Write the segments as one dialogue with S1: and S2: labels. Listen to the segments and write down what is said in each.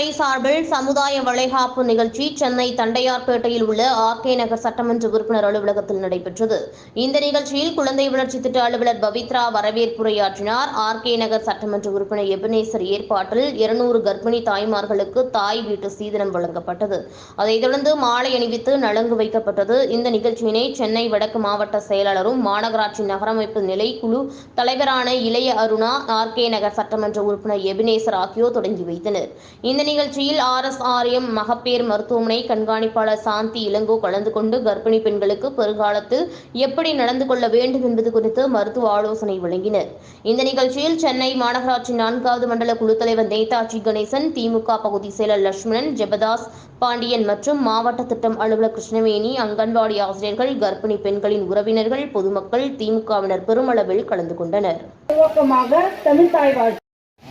S1: துறை சார்பில் சமுதாய வளைகாப்பு நிகழ்ச்சி சென்னை தண்டையார்பேட்டையில் உள்ள ஆர்கே நகர் சட்டமன்ற உறுப்பினர் அலுவலகத்தில் நடைபெற்றது. இந்த நிகழ்ச்சியில் குழந்தை வளர்ச்சி திட்ட அலுவலர் பவித்ரா வரவேற்புரையாற்றினார். ஆர்கே நகர் சட்டமன்ற உறுப்பினர் எபினேசர் ஏற்பாட்டில் இருநூறு கர்ப்பிணி தாய்மார்களுக்கு தாய் வீட்டு சீதனம் வழங்கப்பட்டது. அதைத் தொடர்ந்து மாலை அணிவித்து நலங்கு வைக்கப்பட்டது. இந்த நிகழ்ச்சியினை சென்னை வடக்கு மாவட்ட செயலாளரும் மாநகராட்சி நகரமைப்பு நிலைக்குழு தலைவரான இளைய அருணா ஆர்கே நகர் சட்டமன்ற உறுப்பினர் எபினேசர் ஆகியோர் தொடங்கி வைத்தனர். இந்த இந்நிகழ்ச்சியில் ஆர் எஸ் ஆர்எம் மகப்பேர் மருத்துவமனை கண்காணிப்பாளர் சாந்தி இளங்கோ கலந்து கொண்டு கர்ப்பிணி பெண்களுக்கு பெருங்காலத்தில் எப்படி நடந்து கொள்ள வேண்டும் என்பது குறித்து மருத்துவ ஆலோசனை வழங்கினர். இந்த நிகழ்ச்சியில் சென்னை மாநகராட்சி நான்காவது மண்டல குழு தலைவர் நேதாஜி கணேசன் திமுக பகுதி செயலர் லட்சுமணன் ஜெபதாஸ் பாண்டியன் மற்றும் மாவட்ட திட்டம் அலுவலர் கிருஷ்ணவேணி அங்கன்வாடி ஆசிரியர்கள் கர்ப்பிணி பெண்களின் உறவினர்கள் பொதுமக்கள் திமுகவினர் பெருமளவில் கலந்து கொண்டனர்.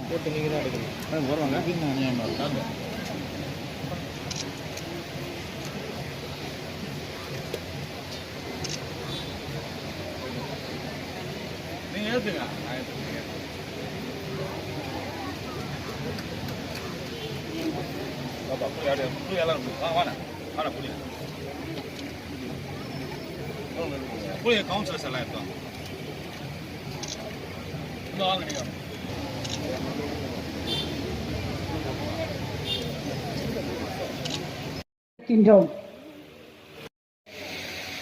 S2: துவக்கமாக தமிழ் தாய் வாழ்த்து
S3: நீங்க ஏத்துங்க நான் ஏத்துக்கிறேன் பாப்பா யாரு புளி எல்லாரும் புளி வா வாண்ணா. வாண்ணா புளி. புளி கவுன்சிலர்ஸ் எல்லாம் இருக்காங்க இந்த வாங்க நீங்க
S2: இருக்கின்றோம்.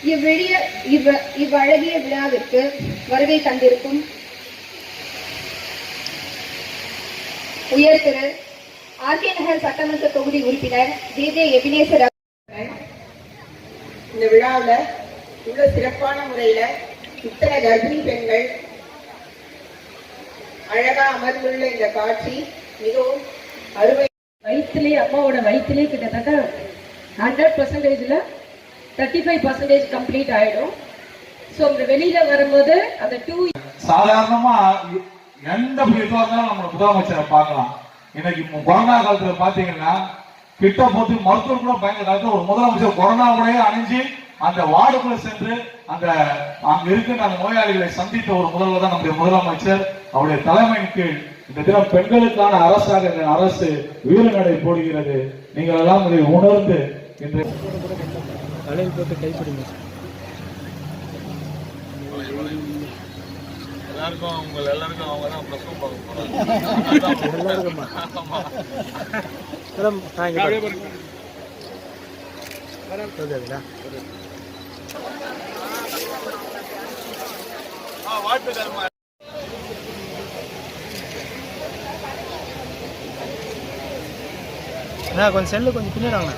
S4: இவ்வெளிய இவ் இவ்வழகிய விழாவிற்கு வருகை தந்திருக்கும் உயர் திரு ஆர்கே நகர் சட்டமன்ற தொகுதி உறுப்பினர் ஜே ஜே எபினேசர்
S5: இந்த விழாவில் இவ்வளோ சிறப்பான முறையில் இத்தனை கர்ப்பிணி பெண்கள் அழகா அமர்ந்துள்ள இந்த காட்சி மிகவும் அருமை.
S2: வயிற்றுலே அம்மாவோட வயிற்றுலே கிட்டத்தட்ட ஹண்ட்ரட் பர்சன்டேஜில் தேர்ட்டி ஃபைவ் பர்சன்டேஜ் கம்ப்ளீட் ஆகிடும் ஸோ இந்த வெளியில் வரும்போது அந்த டூ
S6: சாதாரணமா எந்த இதுவா இருந்தாலும் நம்ம முதலமைச்சரை பார்க்கலாம். இன்னைக்கு கொரோனா காலத்துல பாத்தீங்கன்னா கிட்ட போட்டு மருத்துவர் கூட பயங்கர காலத்துல ஒரு முதலமைச்சர் கொரோனா உடைய அணிஞ்சு அந்த வார்டுக்குள்ள சென்று அந்த அங்க இருக்கின்ற அந்த நோயாளிகளை சந்தித்த ஒரு முதல்வர் தான் நம்முடைய முதலமைச்சர். அவருடைய தலைமையின் கீழ் இந்த தினம் பெண்களுக்கான அரசாக இந்த அரசு வீரநடை போடுகிறது. நீங்கள் எல்லாம் இதை உணர்ந்து இன்று
S3: எல்லாருக்கும் உங்க எல்லாருக்கும் அவங்க தான் பிரசவம் பார்க்க பாருங்க. ஆ, வாழ்த்து தருமா?
S7: அண்ணா கொஞ்சம் செல்லு கொஞ்சம் பின்னாடி